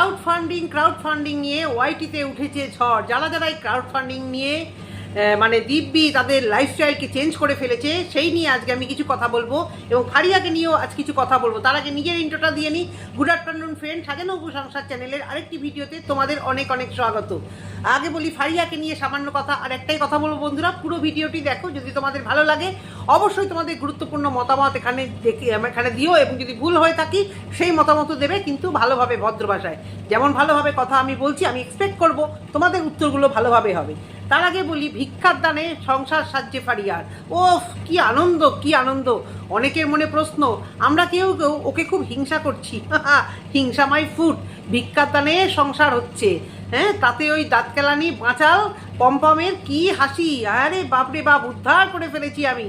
Crowd funding crowd funding নিয়ে ওয়াইটিতে উঠেছে ঝড়। যারা যারা এই ক্রাউড ফান্ডিং নিয়ে মানে দিব্যি তাদের লাইফস্টাইলকে চেঞ্জ করে ফেলেছে, সেই নিয়ে আজকে আমি কিছু কথা বলব এবং ফারিয়াকে নিয়েও আজ কিছু কথা বলব। তার আগে নিজের ইন্ট্রোটা দিয়ে নিই। গুড আফটারনুন ফ্রেন্ড সাজানো সংসার চ্যানেলের আরেকটি ভিডিওতে তোমাদের অনেক অনেক স্বাগত। আগে বলি ফারিয়াকে নিয়ে সামান্য কথা, আর একটাই কথা বলব বন্ধুরা, পুরো ভিডিওটি দেখো, যদি তোমাদের ভালো লাগে, অবশ্যই তোমাদের গুরুত্বপূর্ণ মতামত এখানে দেখে এখানে দিও, এবং যদি ভুল হয়ে থাকি, সেই মতামত দেবে, কিন্তু ভালোভাবে, ভদ্র ভাষায়। যেমন ভালোভাবে কথা আমি বলছি, আমি এক্সপেক্ট করব, তোমাদের উত্তরগুলো ভালোভাবে হবে। তার আগে বলি, ভিক্ষার দানে সংসার সাহায্যে ফারিয়ার। ওফ, কি আনন্দ কি আনন্দ। অনেকের মনে প্রশ্ন, আমরা কেউ কেউ ওকে খুব হিংসা করছি। হিংসা মাই ফুড ভিক্ষার দানে সংসার হচ্ছে। হ্যাঁ তাতে ওই দাঁতকেলানি বাঁচাল, পম্পমের কি হাসি। আরে বাপরে বাপ, উদ্ধার করে ফেলেছি আমি।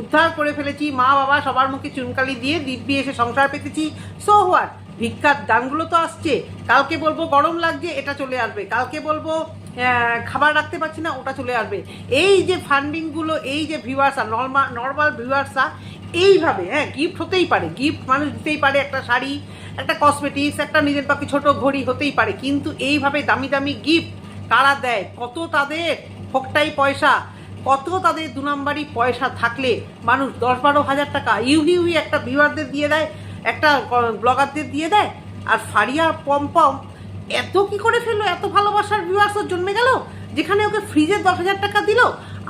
উদ্ধার করে ফেলেছি, মা বাবা সবার মুখে চুনকালি দিয়ে দিব্যি এসে সংসার পেতেছি। So what? ভিক্ষার দানগুলো তো আসছে। কালকে বলব গরম লাগছে, এটা চলে আসবে। কালকে বলব খাবার রাখতে পারছি না, ওটা চলে আসবে। এই যে ফান্ডিংগুলো এই যে ভিউয়ার্সরা নর্মাল নর্মাল ভিউয়ার্সরা এইভাবে হ্যাঁ গিফট হতেই পারে। গিফট মানুষ দিতেই পারে একটা শাড়ি, একটা কসমেটিক্স একটা নিজের পাখি ছোট ঘড়ি, হতেই পারে। কিন্তু এইভাবে দামি দামি গিফট কারা দেয়? কত তাদের ফোকটাই পয়সা? কত তাদের দু নম্বরই পয়সা থাকলে মানুষ দশ বারো হাজার টাকা, ইউহি ইউহি একটা ভিউয়ারদের দিয়ে দেয়, একটা ব্লগারদের দিয়ে দেয়, আর ফারিয়া পম্পম এত কি করে ফেলল? এত ভালোবাসার ভিউয়ার্স জন্মে গেল, যেখানে ওকে ফ্রিজে দশ হাজার টাকা দিল?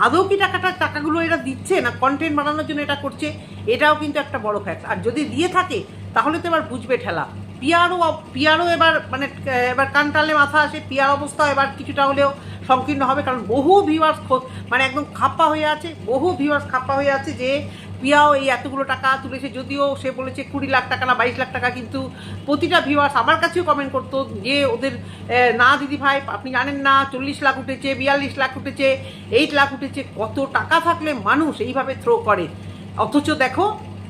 আদৌ কি টাকাটা, টাকাগুলো এরা দিচ্ছে না কন্টেন্ট বানানোর জন্য এটা করছে? এটাও কিন্তু একটা বড় ফ্যাক্ট আর যদি দিয়ে থাকে, তাহলে তো এবার বুঝবে ঠেলা। পিয়ারও পিয়ারও এবার মানে এবার কানটালে মাথা আসে পিয়ার অবস্থা এবার কিছুটা হলেও সংকীর্ণ হবে, কারণ বহু ভিউয়ার্স মানে একদম খাপ্পা হয়ে আছে, বহু ভিউয়ার্স খাপ্পা হয়ে আছে যে পিয়াও এই এতগুলো টাকা তুলেছে, যদিও সে বলেছে কুড়ি লাখ টাকা না বাইশ লাখ টাকা, কিন্তু প্রতিটা ভিউয়ার্স আমার কাছেও কমেন্ট করতো যে ওদের না দিদি ভাই, আপনি জানেন না, চল্লিশ লাখ উঠেছে, বিয়াল্লিশ লাখ উঠেছে এইট লাখ উঠেছে, কত টাকা থাকলে মানুষ এইভাবে থ্রো করে? অথচ দেখো,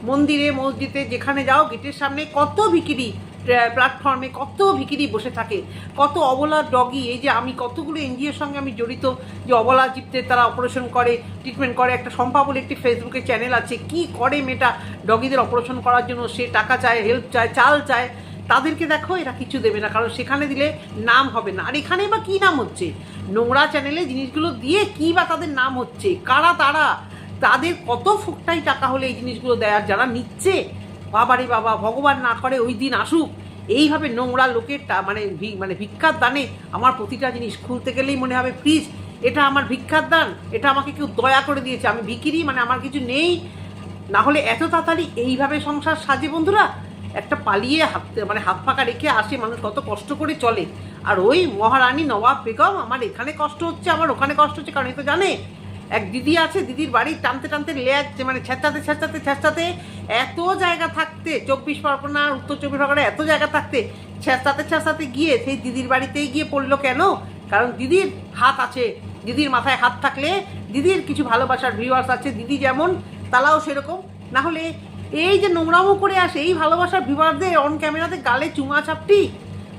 মন্দিরে, মসজিদে যেখানে যাও, গেটের সামনে কত ভিকিরি প্ল্যাটফর্মে কত ভিকিরি বসে থাকে, কত অবলা ডগি এই যে আমি কতগুলো এনজিওর সঙ্গে আমি জড়িত, যে অবলা জীবদের তারা অপারেশন করে ট্রিটমেন্ট করে, একটা সম্পা বলে একটি ফেসবুকে চ্যানেল আছে, কি করে মেয়েটা ডগিদের অপারেশন করার জন্য সে টাকা চায় হেল্প চায়, চাল চায়, তাদেরকে দেখো এরা কিছু দেবে না, কারণ সেখানে দিলে নাম হবে না। আর এখানে বা কী নাম হচ্ছে? নোংরা চ্যানেলে জিনিসগুলো দিয়ে কী বা তাদের নাম হচ্ছে? কারা তারা? তাদের কত ফুকটাই টাকা হলে এই জিনিসগুলো দেয়ার যারা নিচ্ছে বাবারে বাবা, ভগবান না করে ওই দিন আসুক। এইভাবে নোংরা লোকের টা- মানে মানে ভিক্ষার দানে আমার প্রতিটা জিনিস খুলতে গেলেই মনে হবে প্লিজ এটা আমার ভিক্ষার দান, এটা আমাকে কেউ দয়া করে দিয়েছে, আমি ভিকিরি মানে আমার কিছু নেই। না হলে এত তাড়াতাড়ি এইভাবে সংসার সাজে বন্ধুরা, একটা পালিয়ে হাত মানে হাত ফাঁকা রেখে আসে মানুষ, কত কষ্ট করে চলে। আর ওই মহারানী নবাব বেগম, আমার এখানে কষ্ট হচ্ছে, আমার ওখানে কষ্ট হচ্ছে, কারণ এ তো জানে এক দিদি আছে, দিদির বাড়ি টানতে টানতে লেয়ার মানে ছেঁচাতে ছেঁচাতে ছেঁচাতে এত জায়গা থাকতে, চব্বিশ পরগনা, উত্তর চব্বিশ পরগনা এত জায়গা থাকতে, ছেঁচাতে ছেঁচাতে গিয়ে সেই দিদির বাড়িতেই গিয়ে পড়ল কেন? কারণ দিদির হাত আছে, দিদির মাথায় হাত থাকলে দিদির কিছু ভালোবাসার ভিউয়ার্স আছে, দিদি যেমন, তারাও সেরকম। না হলে এই যে নোংরামো করে আসে, এই ভালোবাসার ভিউয়ারদের অন ক্যামেরাতে গালে চুমা চাপটি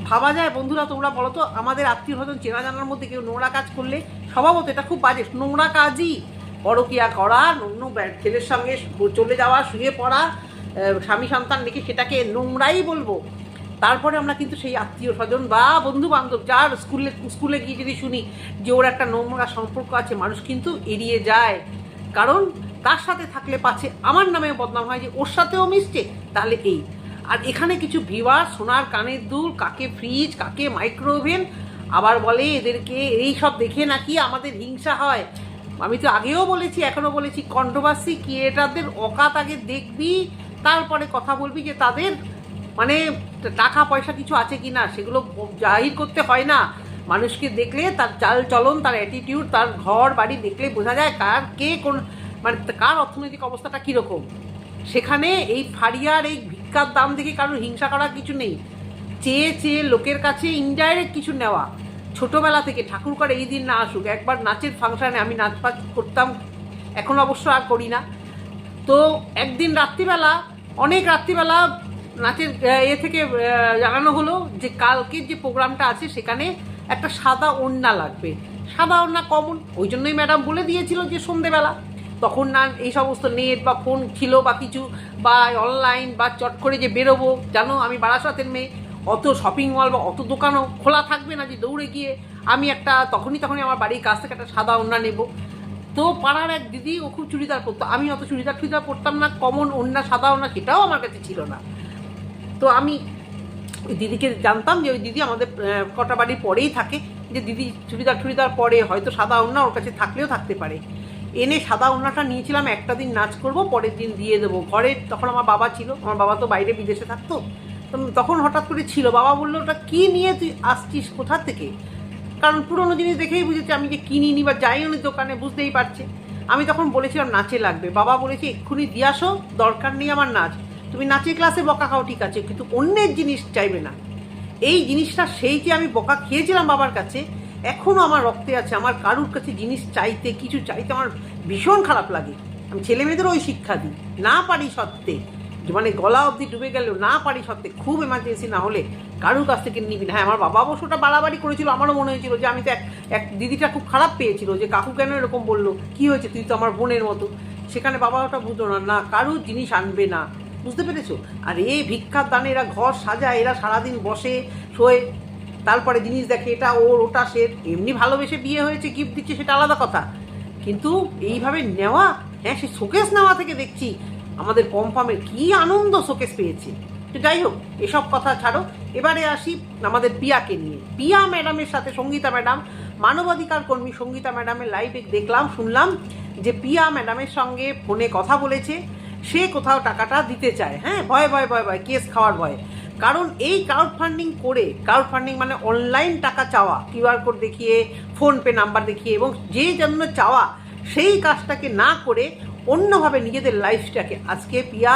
ভাবা যায়। বন্ধুরা, তোমরা বলো তো, আমাদের আত্মীয় স্বজন চেনা জানার মধ্যে কেউ নোংরা কাজ করলে স্বভাবত এটা খুব বাজে। নোংরা কাজই পরকিয়া করা অন্য ছেলের সঙ্গে চলে যাওয়া, শুয়ে পড়া স্বামী সন্তান রেখে সেটাকে নোংরাই বলব। তারপরে আমরা কিন্তু সেই আত্মীয় স্বজন বা বন্ধু বান্ধব যার স্কুলে স্কুলে গিয়ে যদি শুনি যে ওর একটা নোংরা সম্পর্ক আছে, মানুষ কিন্তু এড়িয়ে যায়। কারণ তার সাথে থাকলে পাচ্ছে আমার নামেও বদনাম হয় যে, ওর সাথেও মিশছে, তাহলে এই। আর এখানে কিছু ভিওয়ার সোনার কানের দুল, কাকে ফ্রিজ কাকে মাইক্রোওভেন আবার বলে এদেরকে এই সব দেখে নাকি আমাদের হিংসা হয়। আমি তো আগেও বলেছি, এখনও বলেছি কন্ট্রোভার্সি ক্রিয়েটারদের অকাত আগে দেখবি, তারপরে কথা বলবি যে তাদের মানে টাকা পয়সা কিছু আছে কি না সেগুলো জাহির করতে হয় না। মানুষকে দেখলে তার চাল চলন, তার অ্যাটিটিউড তার ঘর বাড়ি দেখলে বোঝা যায় কার কে কোন মানে কার অর্থনৈতিক অবস্থাটা কীরকম। সেখানে এই ফারিয়ার, এই ভিক্ষার দাম দেখে কারোর হিংসা করার কিছু নেই। চেয়ে চেয়ে লোকের কাছে ইনডাইরেক্ট কিছু নেওয়া। ছোটবেলা থেকে ঠাকুর করে এই দিন না আসুক, একবার নাচের ফাংশানে আমি নাচ ফাচ করতাম। এখন অবশ্য আর করি না। তো একদিন রাত্রিবেলা, অনেক রাত্রিবেলা নাচের এ থেকে জানানো হলো যে কালকের যে প্রোগ্রামটা আছে সেখানে একটা সাদা ওড়না লাগবে। সাদা ওড়না কমন ওই জন্যই ম্যাডাম বলে দিয়েছিল যে সন্ধেবেলা। তখন না এই সমস্ত নেট বা ফোন ছিল বা কিছু বা অনলাইন বা চট করে যে বেরোবো, জানো আমি বারাসাতের মেয়ে, অত শপিং মল বা অত দোকানও খোলা থাকবে না যে দৌড়ে গিয়ে আমি একটা তখনই তখনই আমার বাড়ির কাছ থেকে একটা সাদা ওড়না নেব। তো পাড়ার এক দিদি, ও খুব চুড়িদার পরতো, আমি অত চুড়িদার টুড়িদার পরতাম না কমন ওড়না, সাদা ওড়না সেটাও আমার কাছে ছিল না। তো আমি ওই দিদিকে জানতাম যে ওই দিদি আমাদের কটা বাড়ি পরেই থাকে, যে দিদি চুড়িদার টুড়িদার পরে হয়তো সাদা ওড়না ওর কাছে থাকলেও থাকতে পারে। এনে সাদা ওড়নাটা নিয়েছিলাম, একটা দিন নাচ করব, পরের দিন দিয়ে দেবো। ঘরে তখন আমার বাবা ছিল, আমার বাবা তো বাইরে বিদেশে থাকতো তখন হঠাৎ করে ছিল। বাবা বলল, ওটা কী নিয়ে তুই আসছিস, কোথা থেকে? কারণ পুরোনো জিনিস দেখেই বুঝেছে, আমি যে কিনিনি বা যাইও নি দোকানে, বুঝতেই পারছে। আমি তখন বলেছিলাম, নাচে লাগবে। বাবা বলেছে, এক্ষুনি দিয়ে আসো, দরকার নেই আমার নাচ। তুমি নাচের ক্লাসে বকা খাও, ঠিক আছে, কিন্তু অন্যের জিনিস চাইবে না। এই জিনিসটা সেই যে আমি বকা খেয়েছিলাম বাবার কাছে এখনও আমার রক্তে আছে, আমার কারুর কাছে জিনিস চাইতে, কিছু চাইতে আমার ভীষণ খারাপ লাগে। আমি ছেলে মেয়েদেরও ওই শিক্ষা দিই। না পারি সত্ত্বে মানে গলা অবধি ডুবে গেলেও না পারি সত্ত্বে খুব এমার্জেন্সি না হলে কারুর কাছ থেকে নিবি না। হ্যাঁ আমার বাবা অবশ্য ওটা বাড়াবাড়ি করেছিল, আমারও মনে হয়েছিল যে আমি তো এক এক দিদিটা খুব খারাপ পেয়েছিল যে কাকু কেন এরকম বলল? কি হয়েছে? তুই তো আমার বোনের মতো। সেখানে বাবা ওটা বুঝতো না। না, কারুর জিনিস আনবে না। বুঝতে পেরেছ? আর এই ভিক্ষার দানে এরা ঘর সাজায়, এরা সারাদিন বসে, শোয়ে। তারপরে জিনিস দেখে এটা ওর, ওটা সে এমনি ভালোবেসে বিয়ে হয়েছে গিফট দিচ্ছে, সেটা আলাদা কথা। কিন্তু এইভাবে নেওয়া হ্যাঁ সে শোকেস নেওয়া থেকে দেখছি আমাদের পম্পামের কি আনন্দ শোকেস পেয়েছে। তো যাই হোক, এসব কথা ছাড়ো। এবারে আসি আমাদের পিয়াকে নিয়ে। পিয়া ম্যাডামের সাথে সঙ্গীতা ম্যাডাম, মানবাধিকার কর্মী সঙ্গীতা ম্যাডামের লাইভে দেখলাম, শুনলাম যে পিয়া ম্যাডামের সঙ্গে ফোনে কথা বলেছে। সে কোথাও টাকাটা দিতে চায় হ্যাঁ ভয় ভয় ভয় ভয় কেস খাওয়ার ভয়ে। কারণ এই ক্রাউড ফান্ডিং করে ক্রাউড ফান্ডিং মানে অনলাইন টাকা চাওয়া কিউআর কোড দেখিয়ে ফোনপে নাম্বার দেখিয়ে, এবং যে জন্য চাওয়া, সেই কাজটাকে না করে অন্যভাবে নিজেদের লাইফটাকে আজকে পিয়া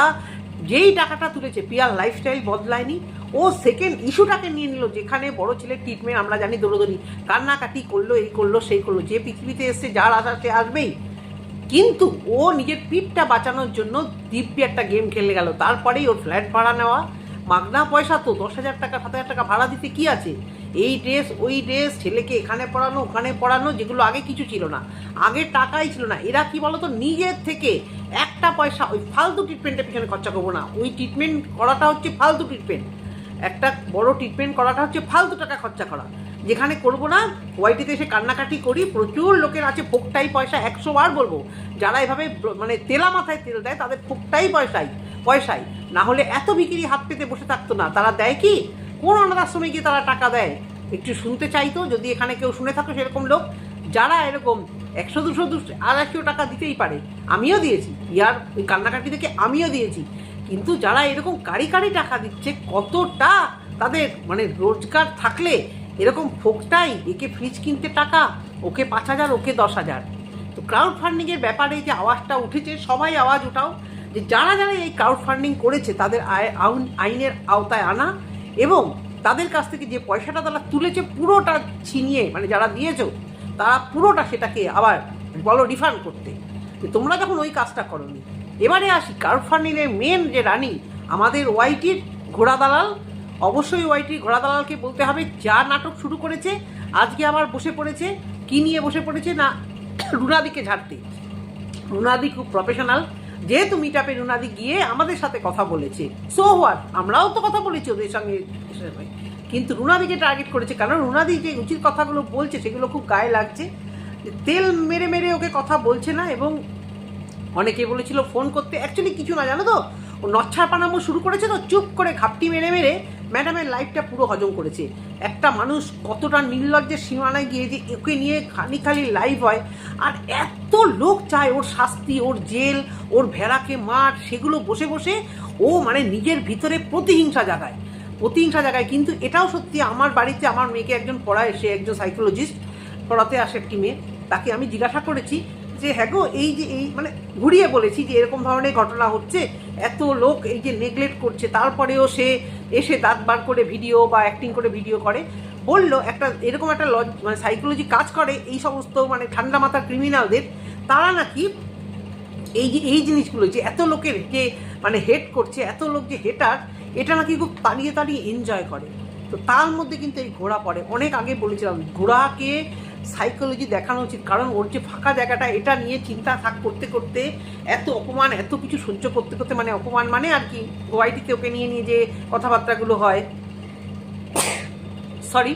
যেই টাকাটা তুলেছে, পিয়ার লাইফস্টাইল বদলায়নি, ও সেকেন্ড ইস্যুটাকে নিয়ে নিল, যেখানে বড় ছেলের ট্রিটমেন্ট আমরা জানি দৌড়দৌড়ি, কান্নাকাটি করল, এই করল, সেই করল, যে পৃথিবীতে এসছে, যার আসা সে আসবেই। কিন্তু ও নিজের পিঠটা বাঁচানোর জন্য দিব্যি একটা গেম খেলে গেল, তারপরেই ওর ফ্ল্যাট ভাড়া নেওয়া মাগনা পয়সা তো দশ হাজার টাকা, সাত হাজার টাকা ভাড়া দিতে কি আছে? এই ড্রেস, ওই ড্রেস, ছেলেকে এখানে পড়ানো, ওখানে পড়ানো, যেগুলো আগে কিছু ছিল না। আগে টাকাই ছিল না। এরা কি বলতো, নিজের থেকে একটা পয়সা, ওই ফালতু ট্রিটমেন্টের পিছনে খরচা করব না। ওই ট্রিটমেন্ট করাটা হচ্ছে ফালতু ট্রিটমেন্ট একটা বড় ট্রিটমেন্ট করাটা হচ্ছে ফালতু টাকা খরচা করা। যেখানে করব না ওয়াইটিতে এসে কান্নাকাটি করি, প্রচুর লোকের আছে ফোকটাই পয়সা, একশো বার বলব। যারা এভাবে মানে তেলা মাথায় তেল দেয়, তাদের ফোকটাই পয়সাই। পয়সাই না হলে এত বিক্রি হাত পেতে বসে থাকতো না। তারা দেয় কি? কোন অনাথ আশ্রমে গিয়ে তারা টাকা দেয়? একটু শুনতে চাইতো, যদি এখানে কেউ শুনে থাকো সেরকম লোক, যারা এরকম একশো, দুশো দুশো, আড়াইশো টাকা দিতেই পারে, আমিও দিয়েছি। ইয়ার ওই কান্নাকাটি থেকে আমিও দিয়েছি। কিন্তু যারা এরকম কারি কারি টাকা দিচ্ছে, কতটা তাদের মানে রোজগার থাকলে এরকম ফোকটাই একে ফ্রিজ কিনতে টাকা, ওকে পাঁচ হাজার, ওকে দশ হাজার। তো ক্রাউড ফান্ডিংয়ের ব্যাপারে যে আওয়াজটা উঠেছে, সবাই আওয়াজ উঠাও। যে যারা যারা এই ক্রাউড ফান্ডিং করেছে, তাদের আউন- আইনের আওতায় আনা এবং তাদের কাছ থেকে যে পয়সাটা তারা তুলেছে, পুরোটা ছিনিয়ে মানে যারা দিয়েছ, তারা পুরোটা সেটাকে আবার বলো রিফান্ড করতে। যে তোমরা যখন ওই কাজটা করনি, এবারে আসি ক্রাউড ফান্ডিংয়ের মেন যে রানী, আমাদের ওয়াইটির ঘোড়া দালাল। অবশ্যই ওয়াইটির ঘোড়া দালালকে বলতে হবে, যা নাটক শুরু করেছে, আজকে আবার বসে পড়েছে, কি নিয়ে বসে পড়েছে না, রুনাদিকে ঝাড়তে। রুনাদি খুব প্রফেশনাল যেহেতু মিটাপে রুনাদি গিয়ে আমাদের সাথে কথা বলেছে। সো হোয়াট আমরাও তো কথা বলেছি ওদের সঙ্গে। কিন্তু রুনাদিকে টার্গেট করেছে কারণ রুনাদি যে উচিত কথাগুলো বলছে সেগুলো খুব গায়ে লাগছে। তেল মেরে মেরে ওকে কথা বলছে না এবং অনেকে বলেছিল ফোন করতে। অ্যাকচুয়ালি কিছু না, জানো তো? ও নচ্ছা পানামো শুরু করেছে তো, চুপ করে ঘাপটি মেরে মেরে ম্যাডামের লাইফটা পুরো হজম করেছে। একটা মানুষ কতটা নির্লজ্জের সীমানায় গিয়ে যে ওকে নিয়ে খালি খালি লাইভ হয়, আর এত লোক চায় ওর শাস্তি, ওর জেল, ওর ভেড়াকে মার, সেগুলো বসে বসে ও মানে নিজের ভিতরে প্রতিহিংসা জাগায়। প্রতিহিংসা জাগায়। কিন্তু এটাও সত্যি আমার বাড়িতে আমার মেয়েকে একজন পড়ায়, সে একজন সাইকোলজিস্ট পড়াতে আসে একটি মেয়ে, তাকে আমি জিজ্ঞাসা করেছি যে হ্যাঁ গো, এই যে এই মানে ঘুরিয়ে বলেছি যে এরকম ধরনের ঘটনা হচ্ছে, এত লোক এই যে নেগলেক্ট করছে, তারপরেও সে এসে দাঁত বার করে ভিডিও বা অ্যাক্টিং করে ভিডিও করে। বলল একটা, এরকম একটা লজ মানে সাইকোলজি কাজ করে এই সমস্ত মানে ঠান্ডা মাথার ক্রিমিনালদের তারা নাকি এই যে, এই জিনিসগুলো যে এত লোকের যে মানে হেট করছে, এত লোক যে হেটার এটা নাকি খুব তাড়িয়ে তাড়িয়ে এনজয় করে। তো তার মধ্যে কিন্তু এই ঘোড়া পড়ে। অনেক আগে বলেছিলাম, ঘোড়াকে সাইকোলজি দেখানো উচিত। কারণ ওর যে ফাঁকা জায়গাটা, এটা নিয়ে চিন্তা থাক করতে করতে এত অপমান, এত কিছু সহ্য করতে করতে মানে অপমান মানে আর কি ওয়াইটিতে ওকে নিয়ে নিয়ে যে কথাবার্তাগুলো হয়। সরি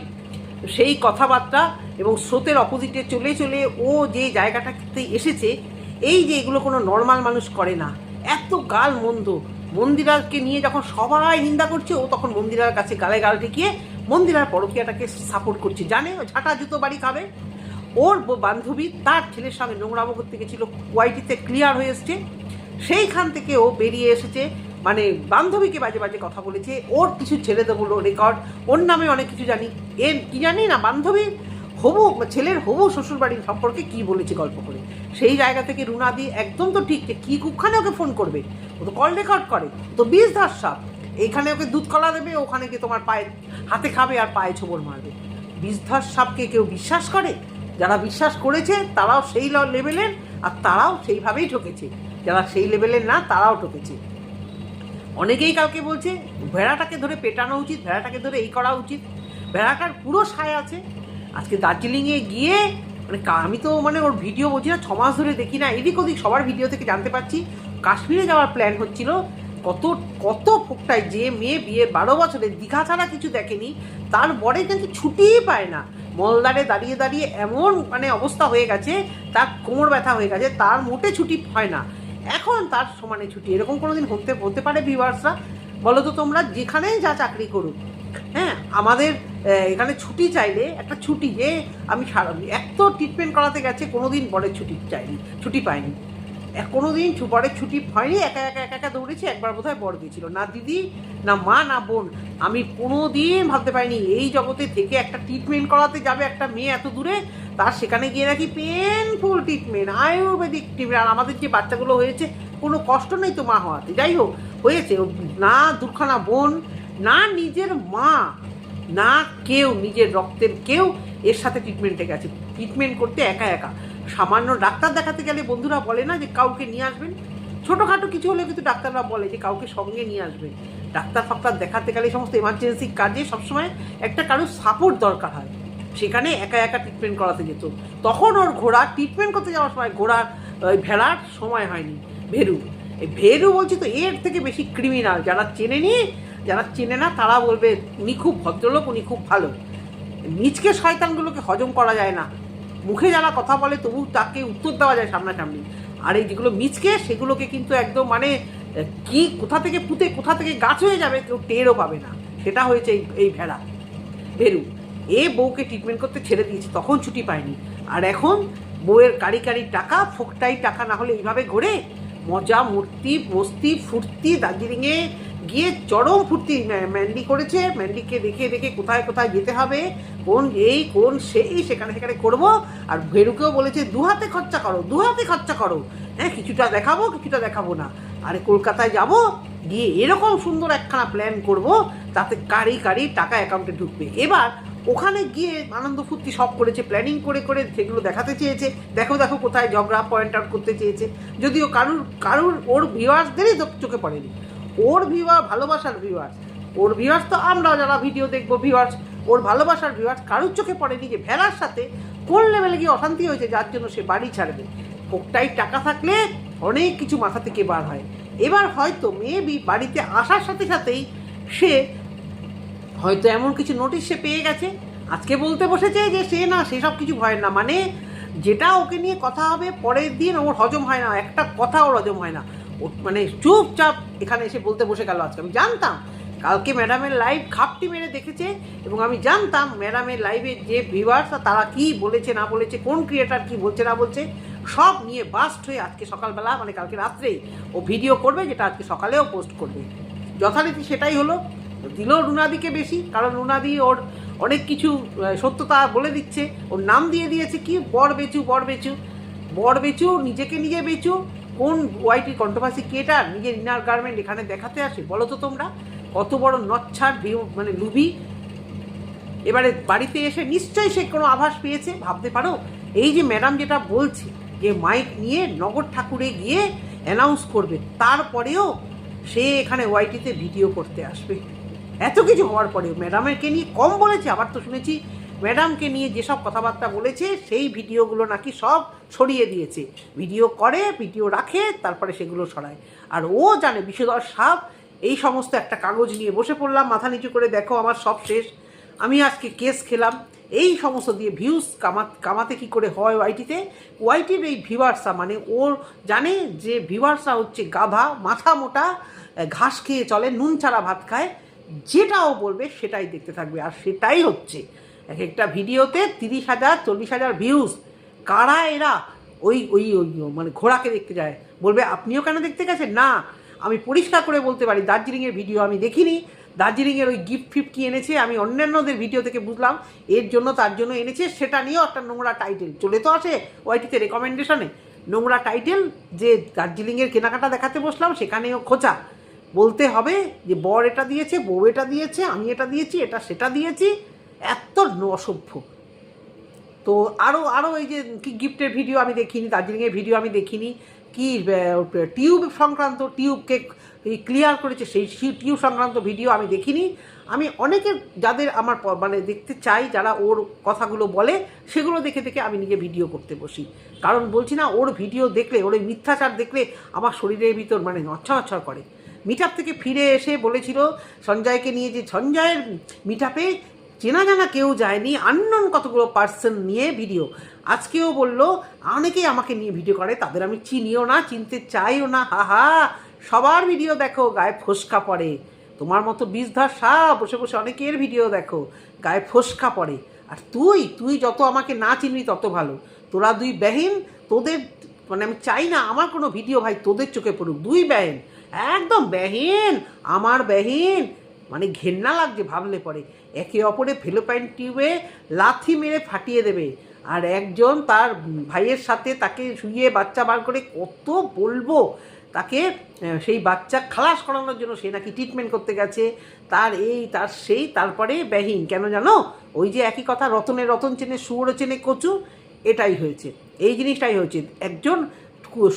সেই কথাবার্তা এবং স্রোতের অপোজিটে চলে চলে ও যে জায়গাটাতে এসেছে, এই যে এগুলো কোনো নর্মাল মানুষ করে না। এত গাল মন্দ মন্দিরাকে নিয়ে যখন সবাই নিন্দা করছে, ও তখন মন্দিরার কাছে গালে গাল ঠেকিয়ে মন্দিরার পরকিয়াটাকে সাপোর্ট করছে। জানে ঝাঁটা জুতো বাড়ি খাবে? ওর বান্ধবী, তার ছেলের সঙ্গে নোংরামো করতে গেছিল কোয়াইটিতে ক্লিয়ার হয়ে এসছে। সেইখান থেকে ও বেরিয়ে এসেছে। মানে বান্ধবীকে বাজে বাজে কথা বলেছে। ওর কিছু ছেলে দেবো রেকর্ড ওর নামে অনেক কিছু জানি। এর কি জানি না বান্ধবীর হবু, ছেলের হবু শ্বশুরবাড়ির সম্পর্কে কি বলেছে গল্প করে। সেই জায়গা থেকে রুনাদি একদম তো ঠিক যে কি কুক্ষানে ওকে ফোন করবে। ও তো কল রেকর্ড করে। তো বিষ ধার সাপ। এইখানে ওকে দুধ কলা দেবে, ওখানে গিয়ে তোমার পায়ে হাতে খাবে আর পায়ে ছোবর মারবে। বিষধর সাপকে কেউ বিশ্বাস করে? যারা বিশ্বাস করেছে, তারাও সেই লেভেলের আর তারাও সেইভাবেই ঠকেছে। যারা সেই লেভেলের না, তারাও ঠকেছে। অনেকেই কালকে বলছে, ভেড়াটাকে ধরে পেটানো উচিত, ভেড়াটাকে ধরে এই করা উচিত। ভেড়াটার পুরো সায় আছে। আজকে দার্জিলিংয়ে গিয়ে মানে আমি তো মানে ওর ভিডিও বলছি না ছ মাস ধরে দেখি না, এদিক ওদিক সবার ভিডিও থেকে জানতে পারছি। কাশ্মীরে যাওয়ার প্ল্যান হচ্ছিল কত কত ফোকটায় যে মেয়ে বিয়ের বারো বছরে দীঘা ছাড়া কিছু দেখেনি তারপরে কিন্তু ছুটিই পায় না। মলদারে দাঁড়িয়ে দাঁড়িয়ে এমন মানে অবস্থা হয়ে গেছে, তার কোমর ব্যথা হয়ে গেছে, তার মোটে ছুটি হয় না। এখন তার সমানে ছুটি, এরকম কোনো দিন হতে হতে পারে ভিউয়ার্সরা বলো তো তোমরা, যেখানেই যা চাকরি করুক হ্যাঁ আমাদের এখানে ছুটি চাইলে একটা ছুটি যে আমি সারা, এত ট্রিটমেন্ট করাতে গেছে কোনো দিন বরের ছুটি চাইনি, ছুটি পাইনি। এক কোনোদিন ছু- বরের ছুটি হয়নি, একা একা একা একা দৌড়েছি, একবার বোধহয় বর গেছিল। না দিদি, না মা, না বোন। আমি কোনো দিন ভাবতে পারিনি, এই জগতে থেকে একটা ট্রিটমেন্ট করাতে যাবে একটা মেয়ে এত দূরে, তার সেখানে গিয়ে নাকি পেনফুল ট্রিটমেন্ট আয়ুর্বেদিক ট্রিটমেন্ট আর আমাদের যে বাচ্চাগুলো হয়েছে, কোনো কষ্ট নেই তো মা হওয়াতে। যাই হোক, হয়েছে। না দুখানা বোন, না নিজের মা, না কেউ, নিজের রক্তের কেউ এর সাথে ট্রিটমেন্টে গেছে। ট্রিটমেন্ট করতে একা একা। সামান্য ডাক্তার দেখাতে গেলে বন্ধুরা বলে না যে কাউকে নিয়ে আসবেন। ছোটোখাটো কিছু হলে কিন্তু ডাক্তাররা বলে যে কাউকে সঙ্গে নিয়ে আসবেন। ডাক্তার ফাক্তার দেখাতে গেলে সমস্ত এমার্জেন্সি কাজে সবসময় একটা কারোর সাপোর্ট দরকার হয়। সেখানে একা একা ট্রিটমেন্ট করাতে যেত। তখন ওর ঘোড়া ট্রিটমেন্ট করতে যাওয়ার সময় ঘোড়ার ওই ভেড়ার সময় হয়নি। ভেরু। এই ভেরু বলছি তো এর থেকে বেশি ক্রিমিনাল যারা চেনে নি, যারা চেনে না তারা বলবে, উনি খুব ভদ্রলোক, উনি খুব ভালো। নিজকে শয়তানগুলোকে হজম করা যায় না। মুখে যারা কথা বলে তবু তাকে উত্তর দেওয়া যায় সামনাসামনি। আর এই যেগুলো মিচকে, সেগুলোকে কিন্তু একদম মানে কি, কোথা থেকে পুঁতে, কোথা থেকে গাছ হয়ে যাবে কেউ টেরও পাবে না। সেটা হয়েছে এই এই ভেড়া। ভেরু, এ বউকে ট্রিটমেন্ট করতে ছেড়ে দিয়েছে, তখন ছুটি পায়নি। আর এখন বউয়ের কারি কারি টাকা, ফোকটাই টাকা না হলে এইভাবে ঘোরে মজা, মূর্তি বস্তি ফুর্তি, দার্জিলিংয়ে গিয়ে চরম ফুর্তি ম্যা- ম্যান্ডি করেছে। ম্যান্ডিকে দেখে দেখে কোথায় কোথায় যেতে হবে, কোন এই, কোন সেই, সেখানে সেখানে করব। আর ভেরুকেও বলেছে, দু হাতে খরচা করো, দু হাতে খরচা করো। হ্যাঁ কিছুটা দেখাবো কিছুটা দেখাবো না। আরে কলকাতায় যাব, গিয়ে এরকম সুন্দর একখানা প্ল্যান করব, তাতে কারি কারি টাকা অ্যাকাউন্টে ঢুকবে। এবার ওখানে গিয়ে আনন্দ ফুর্তি সব করেছে প্ল্যানিং করে করে সেগুলো দেখাতে চেয়েছে। দেখো দেখো কোথায় ঝগড়া পয়েন্ট আউট করতে চেয়েছে। যদিও কারুর কারুর, ওর ভিউয়ার্সদেরই তো চোখে পড়েনি। ওর ভিউয়ার ভালোবাসার ভিউয়ার্স ওর ভিউয়ার্স তো আমরা যারা ভিডিও দেখব ভিউয়ার্স ওর ভালোবাসার ভিউয়ার্স কারুর চোখে পড়েনি যে ভেড়ার সাথে কোন লেভেলে গিয়ে অশান্তি হয়েছে, যার জন্য সে বাড়ি ছাড়বে। পোকটাই টাকা থাকলে অনেক কিছু মাথা থেকে বার হয়। এবার হয়তো মেবি বাড়িতে আসার সাথে সাথেই সে হয়তো এমন কিছু নোটিশ সে পেয়ে গেছে। আজকে বলতে বসেছে যে সে না সেসব কিছু ভয় না। মানে যেটা ওকে নিয়ে কথা হবে, পরের দিন ওর হজম হয় না, একটা কথা ওর হজম হয় না। মানে চুপচাপ এখানে এসে বলতে বসে গেল আজকে। আমি জানতাম, কালকে ম্যাডামের লাইভ খাপটি মেরে দেখেছে এবং আমি জানতাম ম্যাডামের লাইভে যে ভিউয়ার্স তারা কি বলেছে, না বলেছে, কোন ক্রিয়েটার কি বলছে, না বলছে, সব নিয়ে বাস্ট হয়ে আজকে সকালবেলা মানে কালকে রাত্রেই ও ভিডিও করবে, যেটা আজকে সকালেও পোস্ট করবে। যথারীতি সেটাই হলো। দিল রুনাদিকে বেশি, কারণ রুনাদি ওর অনেক কিছু সত্যতা বলে দিচ্ছে। ওর নাম দিয়ে দিয়েছে কি? বর বেচু বর বেচু বর বেচু নিজেকে নিজে বেচু কোন ওয়াইটি কন্ট্রোভার্সি কেটার নিজের ইনার গার্মেন্ট এখানে দেখাতে আসে? বলো তো তোমরা? কত বড় নচ্ছার মানে লুবি এবারে বাড়িতে এসে নিশ্চয়ই সে কোনো আভাস পেয়েছে, ভাবতে পারো? এই যে ম্যাডাম যেটা বলছে যে মাইক নিয়ে নগর ঠাকুরে গিয়ে অ্যানাউন্স করবে, তারপরেও সে এখানে ওয়াইটিতে ভিডিও করতে আসবে। এত কিছু হওয়ার পরেও ম্যাডামেরকে নিয়ে কম বলেছে, আবার তো শুনেছি ম্যাডামকে নিয়ে যেসব কথাবার্তা বলেছে, সেই ভিডিওগুলো নাকি সব সরিয়ে দিয়েছে। ভিডিও করে, ভিডিও রাখে, তারপরে সেগুলো সরায় আর ও জানে বিষধর সাপ, এই সমস্ত একটা কাগজ নিয়ে বসে পড়লাম, মাথা নিচু করে, দেখো আমার সব শেষ। আমি আজকে কেস খেলাম। এই সমস্ত দিয়ে ভিউজ কামা, কামাতে কি করে হয় ওয়াইটিতে ওয়াইটির এই ভিভার্সা মানে ওর জানে যে ভিভার্সা হচ্ছে গাধা, মাথা মোটা ঘাস খেয়ে চলে, নুন ছাড়া ভাত খায়। যেটাও বলবে সেটাই দেখতে থাকবে। আর সেটাই হচ্ছে এক একটা ভিডিওতে তিরিশ হাজার, চল্লিশ হাজার ভিউজ কারা এরা? ওই ওই ওই মানে ঘোড়াকে দেখতে যায়। বলবে, আপনিও কেন দেখতে গেছেন? না, আমি পরিষ্কার করে বলতে পারি, দার্জিলিংয়ের ভিডিও আমি দেখিনি। দার্জিলিংয়ের ওই গিফট ফিফট কি এনেছে, আমি অন্যান্যদের ভিডিও থেকে বুঝলাম। এর জন্য, তার জন্য এনেছে, সেটা নিয়েও একটা নোংরা টাইটেল চলে তো আসে ওয়াইটিতে রেকমেন্ডেশনে নোংরা টাইটেল যে দার্জিলিংয়ের কেনাকাটা দেখাতে বসলাম, সেখানেও খোঁচা। বলতে হবে যে, বর এটা দিয়েছে, বউ এটা দিয়েছে, আমি এটা দিয়েছি, এটা সেটা দিয়েছি। এত অসভ্য। তো আরও আরও এই যে কি গিফটের ভিডিও আমি দেখিনি, দার্জিলিংয়ের ভিডিও আমি দেখিনি, কি টিউব সংক্রান্ত টিউবকে ক্লিয়ার করেছে সেই টিউব সংক্রান্ত ভিডিও আমি দেখিনি। আমি অনেকের, যাদের আমার মানে দেখতে চাই, যারা ওর কথাগুলো বলে, সেগুলো দেখে দেখে আমি নিজে ভিডিও করতে বসি। কারণ বলছি না, ওর ভিডিও দেখলে, ওর মিথ্যাচার দেখলে আমার শরীরের ভিতর মানে নচ্ছর নচ্ছর করে। মিট থেকে ফিরে এসে বলেছিল, সঞ্জয়কে নিয়ে যে সঞ্জয়ের মিট চেনা জানা কেউ যায়নি আননোন কতগুলো পার্সন নিয়ে ভিডিও আজকেও বলল, অনেকেই আমাকে নিয়ে ভিডিও করে, তাদের আমি চিনিও না, চিনতে চাইও না, হা হা। সবার ভিডিও দেখো, গায়ে ফোসকা পড়ে। তোমার মতো বিষধার সাপ, বসে বসে অনেকের ভিডিও দেখো, গায়ে ফোসকা পড়ে। আর তুই তুই যত আমাকে না চিনবি তত ভালো। তোরা দুই বেহিন, তোদের মানে আমি চাই না আমার কোনো ভিডিও ভাই তোদের চোখে পড়ুক, দুই বেহেন। একদম বেহিন, আমার বেহিন। মানে ঘেন্না লাগছে, ভাবলে পরে। একে অপরে ফেলোপাইন টিউবে লাথি মেরে ফাটিয়ে দেবে। আর একজন তার ভাইয়ের সাথে তাকে শুয়ে বাচ্চা বার করে কত বলব? তাকে সেই বাচ্চা খালাস করানোর জন্য সে নাকি ট্রিটমেন্ট করতে গেছে। তার এই, তার সেই, তারপরে ব্যাহিন। কেন জানো? ওই যে একই কথা, রতনে রতন চেনে, শুয়োরও চেনে কচু, এটাই হয়েছে। এই জিনিসটাই হয়েছে। একজন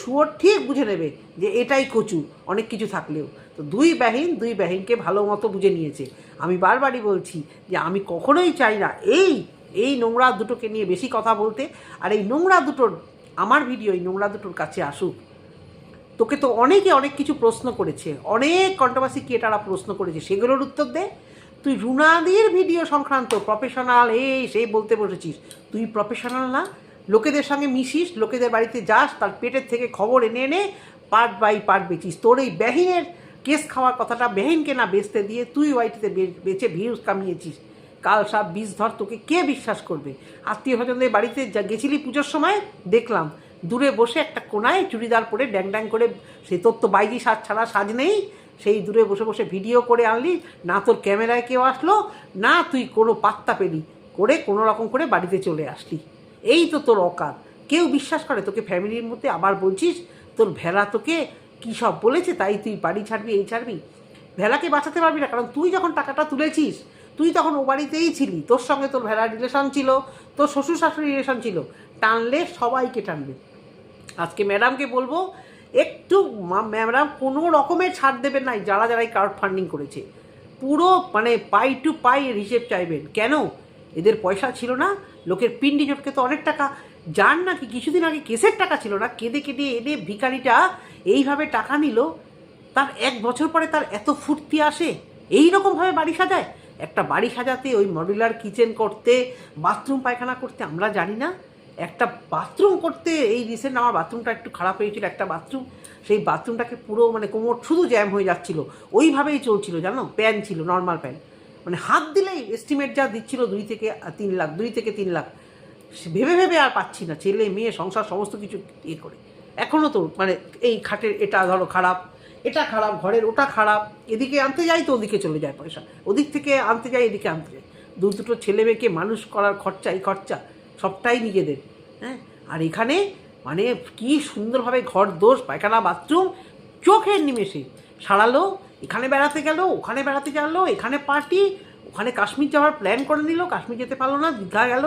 শুয়োর ঠিক বুঝে নেবে যে এটাই কচু, অনেক কিছু থাকলেও। তো দুই বাহিন, দুই বাহিনকে ভালো মতো বুঝে নিয়েছে। আমি বারবারই বলছি যে আমি কখনোই চাই না এই এই নোংরা দুটোকে নিয়ে বেশি কথা বলতে। আর এই নোংরা দুটোর, আমার ভিডিও এই নোংরা দুটোর কাছে আসুক। তোকে তো অনেকে অনেক কিছু প্রশ্ন করেছে, অনেক কন্ট্রোভার্সি ক্রিয়েটাররা প্রশ্ন করেছে, সেগুলোর উত্তর দে। তুই রুনাদির ভিডিও সংক্রান্ত প্রফেশনাল এই সেই বলতে বসেছিস। তুই প্রফেশনাল না, লোকেদের সঙ্গে মিশিস, লোকেদের বাড়িতে যাস, তার পেটের থেকে খবর এনে এনে পার্ট বাই পার্ট বেচিস। তোর এই ব্যাহিনের কেস খাওয়ার কথাটা বেহিনকে না বেচতে দিয়ে তুই ওয়াইটিতে বেচে ভিউজ কামিয়েছিস। কাল সাপ বিষ ধর, তোকে কে বিশ্বাস করবে? আত্মীয় স্বজনদের বাড়িতে যা গেছিলি পুজোর সময়, দেখলাম। দূরে বসে একটা কোনায় চুড়িদার পরে ড্যাং ড্যাং করে সে তোর তো বাইজি সাজ ছাড়া সাজ নেই। সেই দূরে বসে বসে ভিডিও করে আনলি, না তোর ক্যামেরায় কেউ আসলো, না তুই কোনো পাত্তা পেলি। করে কোনো রকম করে বাড়িতে চলে আসলি। এই তো তোর অকাল। কেউ বিশ্বাস করে? তোকে ফ্যামিলির মধ্যে আবার বলছিস, তোর ভেড়া তোকে কী সব বলেছে? তাই তুই বাড়ি ছাড়বি, এই ছাড়বি? ভেড়াকে বাঁচাতে পারবি না, কারণ তুই যখন টাকাটা তুলেছিস, তুই তখন ও বাড়িতেই ছিলি। তোর সঙ্গে তোর ভেড়ার রিলেশন ছিল, তোর শ্বশুর শাশুড়ি রিলেশন ছিল। টানলে সবাইকে টানবে। আজকে ম্যাডামকে বলব, একটু ম্যাডাম কোনো রকমের ছাড় দেবেন নাই, যারা যারা ক্রাউড ফান্ডিং করেছে। পুরো মানে পাই টু পাই হিসেব চাইবেন। কেন? এদের পয়সা ছিল না, লোকের পিন্ডি চটকে তো অনেক টাকা। যার নাকি কিছুদিন আগে কেসের টাকা ছিল না, কেঁদে কেঁদে এনে ভিখারিটা এইভাবে টাকা নিল, তার এক বছর পরে তার এত ফুর্তি আসে এই রকমভাবে বাড়ি সাজায়? একটা বাড়ি সাজাতে, ওই মডুলার কিচেন করতে, বাথরুম পায়খানা করতে আমরা জানি না। একটা বাথরুম করতে, এই রিসেন্ট আমার বাথরুমটা একটু খারাপ হয়েছিল, একটা বাথরুম, সেই বাথরুমটাকে পুরো মানে কোমর শুধু জ্যাম হয়ে যাচ্ছিল। ওইভাবেই চলছিল, জানো? প্যান ছিল নর্মাল প্যান। মানে হাত দিলেই এস্টিমেট যা দিচ্ছিল দুই থেকে তিন লাখ, দুই থেকে তিন লাখ। ভেবে ভেবে আর পাচ্ছি না। ছেলে, মেয়ে, সংসার, সমস্ত কিছু ইয়ে করে। এখনও তো মানে এই খাটের এটা ধরো খারাপ, এটা খারাপ, ঘরের ওটা খারাপ, এদিকে আনতে যাই তো ওদিকে চলে যায় পয়সা। ওদিক থেকে আনতে যাই, এদিকে আনতে যায় দু দুটো ছেলে মেয়েকে মানুষ করার খরচা, এই খরচা সবটাই নিজেদের হ্যাঁ? আর এখানে মানে কি সুন্দরভাবে ঘর দোষ পায়খানা, বাথরুম, চোখের নিমেষে সারালো, এখানে বেড়াতে গেল, ওখানে বেড়াতে গেল, এখানে পার্টি ওখানে কাশ্মীর যাওয়ার প্ল্যান করে নিল, কাশ্মীর যেতে পারল না, দীঘা গেল,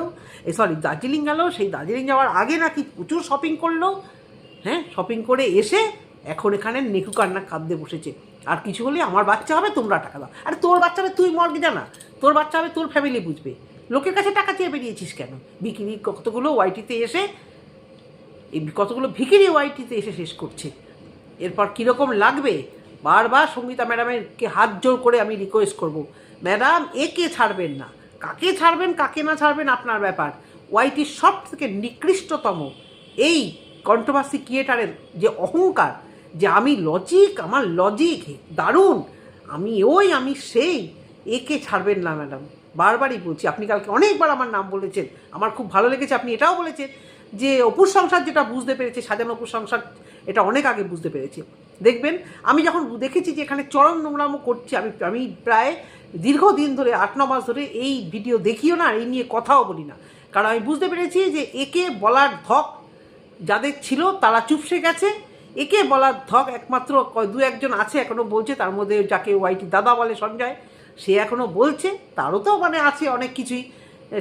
এ সরি দার্জিলিং গেল, সেই দার্জিলিং যাওয়ার আগে নাকি প্রচুর শপিং করল হ্যাঁ শপিং করে এসে এখন এখানে নেকু কান্না কাঁদতে বসেছে। আর কিছু হলে আমার বাচ্চা হবে, তোমরা টাকা দাও। আরে তোর বাচ্চা হবে, তুই মর্গে জানা তোর বাচ্চা হবে, তোর ফ্যামিলি বুঝবে। লোকের কাছে টাকা চেয়ে বেরিয়েছিস কেন? বিকিনি কতগুলো ওয়াইটিতে এসে, এই কতগুলো ভিকিরি ওয়াইটিতে এসে শেষ করছে। এরপর কীরকম লাগবে? বারবার সঙ্গীতা ম্যাডামেরকে হাত জোর করে আমি রিকোয়েস্ট করব। ম্যাডাম একে ছাড়বেন না? কাকে ছাড়বেন, কাকে না ছাড়বেন আপনার ব্যাপার। ওয়াইটির সব থেকে নিকৃষ্টতম। এই কন্ট্রোভার্সি ক্রিয়েটারের যে অহংকার, যে আমি লজিক আমার লজিক দারুণ। আমি ওই, আমি সেই। একে ছাড়বেন না, ম্যাডাম। বারবারই বলছি, আপনি কালকে অনেকবার আমার নাম বলেছেন। আমার খুব ভালো লেগেছে, আপনি এটাও বলেছেন যে অপুর সংসার যেটা বুঝতে পেরেছে, সাজানো অপুর সংসার, এটা অনেক আগে বুঝতে পেরেছে। দেখবেন, আমি যখন দেখেছি যে এখানে চরম নোংরামো করছি, আমি আমি প্রায় দীর্ঘদিন ধরে, আট, ন মাস ধরে এই ভিডিও দেখিও না, এই নিয়ে কথাও বলি না। কারণ আমি বুঝতে পেরেছি যে একে বলার ধক যাদের ছিল, তারা চুপসে গেছে। একে বলার ধক একমাত্র দু একজন আছে এখনও বলছে, তার মধ্যে যাকে ওয়াইটি দাদা বলে সঞ্জয়, সে এখনও বলছে, তারও তো মানে আছে অনেক কিছুই,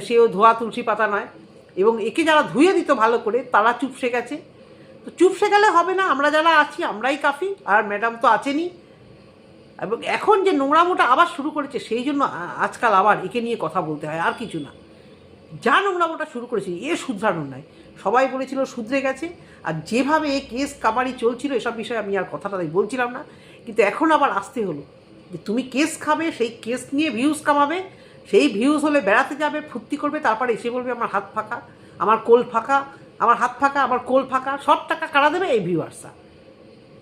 সেও ধোয়া তুলসী পাতা নয়। এবং একে যারা ধুয়ে দিত ভালো করে, তারা চুপসে গেছে। তো চুপসে গেলে হবে না, আমরা যারা আছি, আমরাই কাফি, আর ম্যাডাম তো আছেনই। এবং এখন যে নোংরামোটা আবার শুরু করেছে, সেই জন্য আজকাল আবার একে নিয়ে কথা বলতে হয়, আর কিছু না। যা নোংরামোটা শুরু করেছে, এ শুধরানোর নয়। সবাই বলেছিল শুধরে গেছে, আর যেভাবে এ কেস কাবারি চলছিল, এসব বিষয়ে আমি আর কথাটা তাই বলছিলাম না। কিন্তু এখন আবার আসতে হলো যে তুমি কেস খাবে, সেই কেস নিয়ে ভিউজ কামাবে, সেই ভিউজ হলে বেড়াতে যাবে, ফুর্তি করবে, তারপরে এসে বলবে, আমার হাত ফাঁকা, আমার কোল ফাঁকা, আমার হাত ফাঁকা, আমার কোল ফাঁকা। সব টাকা কারা দেবে? এই ভিউয়ার্সরা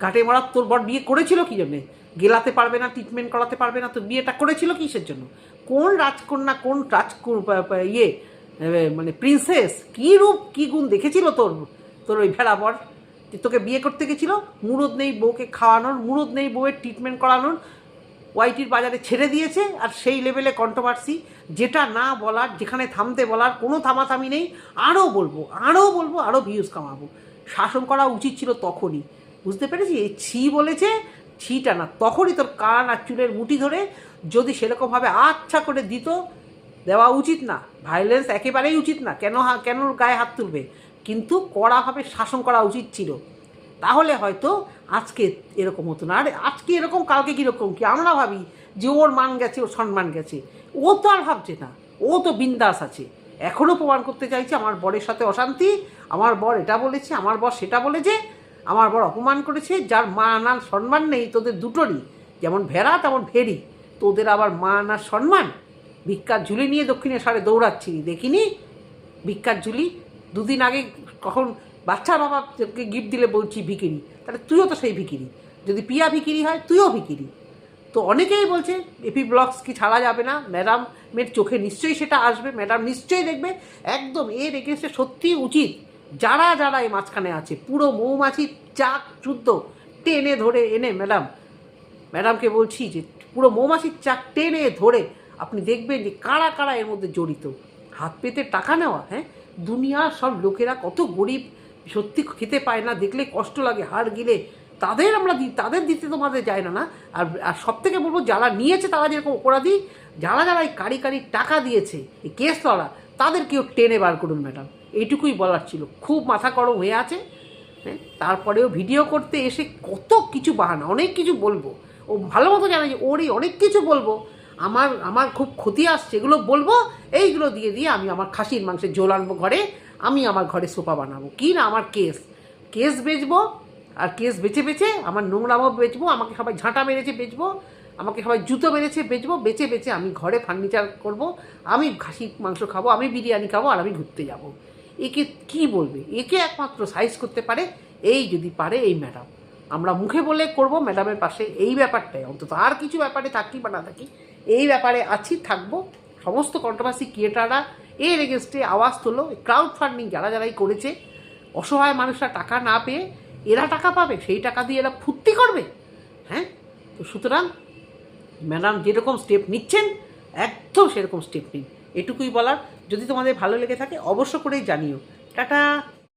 ঘাটে মারা তোর বর বিয়ে করেছিল কি জন্যে? গেলাতে পারবে না ট্রিটমেন্ট করাতে পারবে না, তো বিয়েটা করেছিল কিসের জন্য? কোন রাজকন্যা, কোন রাজ ইয়ে মানে প্রিন্সেস কি রূপ, কি গুণ দেখেছিল তোর তোর ওই ভেড়া বর? তোকে বিয়ে করতে গেছিল, মুরদ নেই বউকে খাওয়ানোর, মুরদ নেই বউয়ের ট্রিটমেন্ট করানোর, ওয়াইটির বাজারে ছেড়ে দিয়েছে, আর সেই লেভেলে কন্ট্রোভার্সি যেটা না বলার, যেখানে থামতে বলার, কোনো থামাথামি নেই আরও বলব আরও বলব আরও ভিউজ কামাবো। শাসন করা উচিত ছিল তখনই। বুঝতে পেরেছি এই ছি বলেছে ছিটা না, তখনই তোর কান আর চুলের মুঠি ধরে যদি সেরকমভাবে আচ্ছা করে দিত, দেওয়া উচিত না। ভায়োলেন্স একেবারেই উচিত না, কেন কেন গায়ে হাত তুলবে? কিন্তু কড়াভাবে শাসন করা উচিত ছিল। তাহলে হয়তো আজকে এরকম হতো না। আরে আজকে এরকম, কালকে কীরকম কি? আমরা ভাবি যে ওর মান গেছে, ওর সম্মান গেছে। ও তো আর ভাবছে না। ও তো বিন্দাস আছে। এখনও প্রমাণ করতে চাইছে, আমার বরের সাথে অশান্তি, আমার বর এটা বলেছে, আমার বর সেটা বলেছে। আমার বড় অপমান করেছে, যার মা আনার সম্মান নেই তোদের দুটোরই। যেমন ভেড়া, তেমন ভেড়ি। তোদের আবার মা আনার সম্মান? ভিক্ষার ঝুলি নিয়ে দক্ষিণেশ্বরে দৌড়াচ্ছি। দেখিনি? ভিক্ষার ঝুলি? দুদিন আগে কখন বাচ্চা বাবাকে গিফট দিলে বলছি ভিকিরি। তাহলে তুইও তো সেই ভিকিরি। যদি পিয়া ভিকিরি হয়, তুইও ভিকিরি। তো অনেকেই বলছে, এপি ব্লগস কি ছাড়া যাবে না? ম্যাডামের চোখে নিশ্চয়ই সেটা আসবে। ম্যাডাম নিশ্চয়ই দেখবে। একদম এর এগেনস্টে সত্যিই উচিত। যারা যারা এই মাঝখানে আছে, পুরো মৌমাছির চাক যুদ্ধ টেনে ধরে এনে ম্যাডাম, ম্যাডামকে বলছি যে পুরো মৌমাছির চাক টেনে ধরে আপনি দেখবেন যে কারা কারা এর মধ্যে জড়িত। হাত পেতে টাকা নেওয়া হ্যাঁ? দুনিয়ার সব লোকেরা কত গরিব, সত্যি খেতে পায় না, দেখলে কষ্ট লাগে, হাড় গিলে। তাদের আমরা দিই তাদের দিতে তোমাদের যায় না না। আর আর সব থেকে বলব যারা নিয়েছে তারা যেরকম অপরাধী, যারা যারা এই কারি কারি টাকা দিয়েছে, এই কেস লড়া, তাদেরকেও টেনে বার করুন ম্যাডাম। এইটুকুই বলার ছিল। খুব মাথা গরম হয়ে আছে। হ্যাঁ তারপরেও ভিডিও করতে এসে কত কিছু বাহানা, অনেক কিছু বলব। ও ভালো মতো জানে যে ওরই অনেক কিছু বলব। আমার আমার খুব ক্ষতি আসছে, এগুলো বলব, এইগুলো দিয়ে দিয়ে আমি আমার খাসির মাংসের ঝোল আনব ঘরে, আমি আমার ঘরে সোফা বানাবো। কি না আমার কেস? কেস বেচবো, আর কেস বেছে বেছে আমার নোংরামও বেচবো, আমাকে সবাই ঝাঁটা মেরেছে বেচবো, আমাকে সবাই জুতো মেরেছে বেচবো, বেচে বেচে আমি ঘরে ফার্নিচার করব, আমি খাসির মাংস খাব, আমি বিরিয়ানি খাব, আর আমি ঘুরতে যাব। একে কি বলবে? একে একমাত্র সাইজ করতে পারে, এই যদি পারে, এই ম্যাডাম আমরা মুখে বলে করব ম্যাডামের পাশে এই ব্যাপারটাই, অন্তত আর কিছু ব্যাপারে থাকি বা না থাকি, এই ব্যাপারে আছি, থাকব। সমস্ত কন্ট্রোভার্সি ক্রিয়েটাররা এর এগেনস্টে আওয়াজ তোলো। ক্রাউড ফান্ডিং যারা যারাই করেছে, অসহায় মানুষরা টাকা না পেয়ে এরা টাকা পাবে, সেই টাকা দিয়ে এরা ফুর্তি করবে। হ্যাঁ? তো সুতরাং ম্যাডাম যেরকম স্টেপ নিচ্ছেন, একদম সেরকম স্টেপ নিন। এটুকুই বলার। যদি তোমাদের ভালো লেগে থাকে অবশ্য করেই জানিও। টাটা!